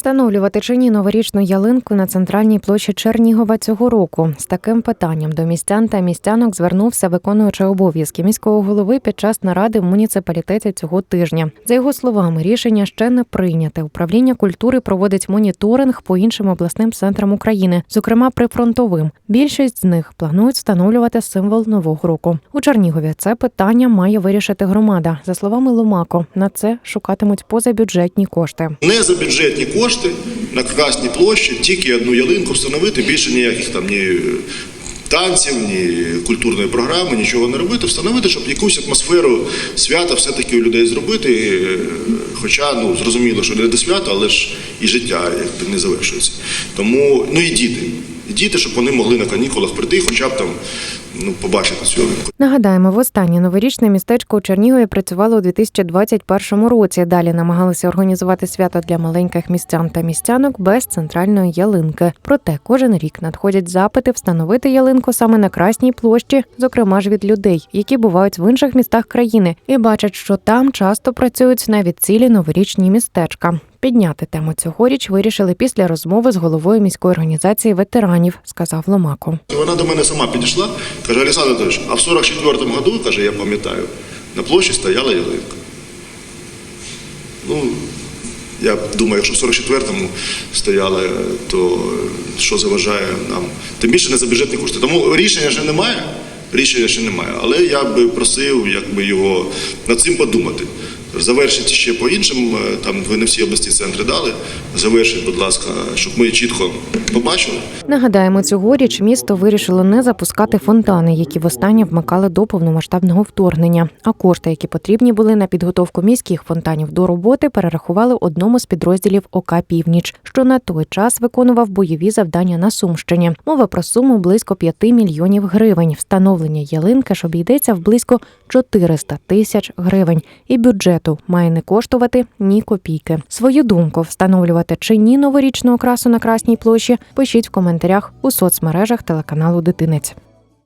Встановлювати чи ні новорічну ялинку на центральній площі Чернігова цього року з таким питанням до містян та містянок звернувся виконуючий обов'язки міського голови під час наради в муніципалітеті цього тижня. За його словами, рішення ще не прийняте. Управління культури проводить моніторинг по іншим обласним центрам України, зокрема прифронтовим. Більшість з них планують встановлювати символ нового року. У Чернігові це питання має вирішити громада. За словами Ломако, на це шукатимуть позабюджетні кошти. Не за бюджетні кошти на Красній площі тільки одну ялинку встановити, більше ніяких там ні е, танців, ні культурної програми, нічого не робити, встановити, щоб якусь атмосферу свята все-таки у людей зробити. е, Хоча ну зрозуміло, що не до свята, але ж і життя якби не завершується. Тому ну і діти. Діти, щоб вони могли на канікулах прийти, хоча б там ну, побачити цю ялинку. Нагадаємо, востаннє новорічне містечко у Чернігові працювало у 2021 році. Далі намагалися організувати свято для маленьких містян та містянок без центральної ялинки. Проте кожен рік надходять запити встановити ялинку саме на Красній площі, зокрема ж від людей, які бувають в інших містах країни, і бачать, що там часто працюють навіть цілі новорічні містечка. Підняти тему цьогоріч вирішили після розмови з головою міської організації ветеранів, сказав Ломако. Вона до мене сама підійшла, каже, Олександр Анатолійович, а в 44-му году, каже, я пам'ятаю, на площі стояла ялинка. Ну, я думаю, якщо в 44-му стояла, то що заважає нам? Тим більше не за бюджетні кошти. Тому рішення ще немає. Рішення ще немає. Але я би просив якби, його над цим подумати. Завершити ще по іншим, е, там ви не всі області центри дали. Завершіть, будь ласка, щоб ми чітко побачили. Нагадаємо, цьогоріч місто вирішило не запускати фонтани, які востаннє вмикали до повномасштабного вторгнення. А кошти, які потрібні були на підготовку міських фонтанів до роботи, перерахували одному з підрозділів ОК Північ, що на той час виконував бойові завдання на Сумщині. Мова про суму близько 5 мільйонів гривень. Встановлення ялинки ж обійдеться в близько 400 тисяч гривень. І бюджету має не коштувати ні копійки. Свою думку встановлювати чи ні новорічну окрасу на Красній площі пишіть в коментарях у соцмережах телеканалу Дитинець.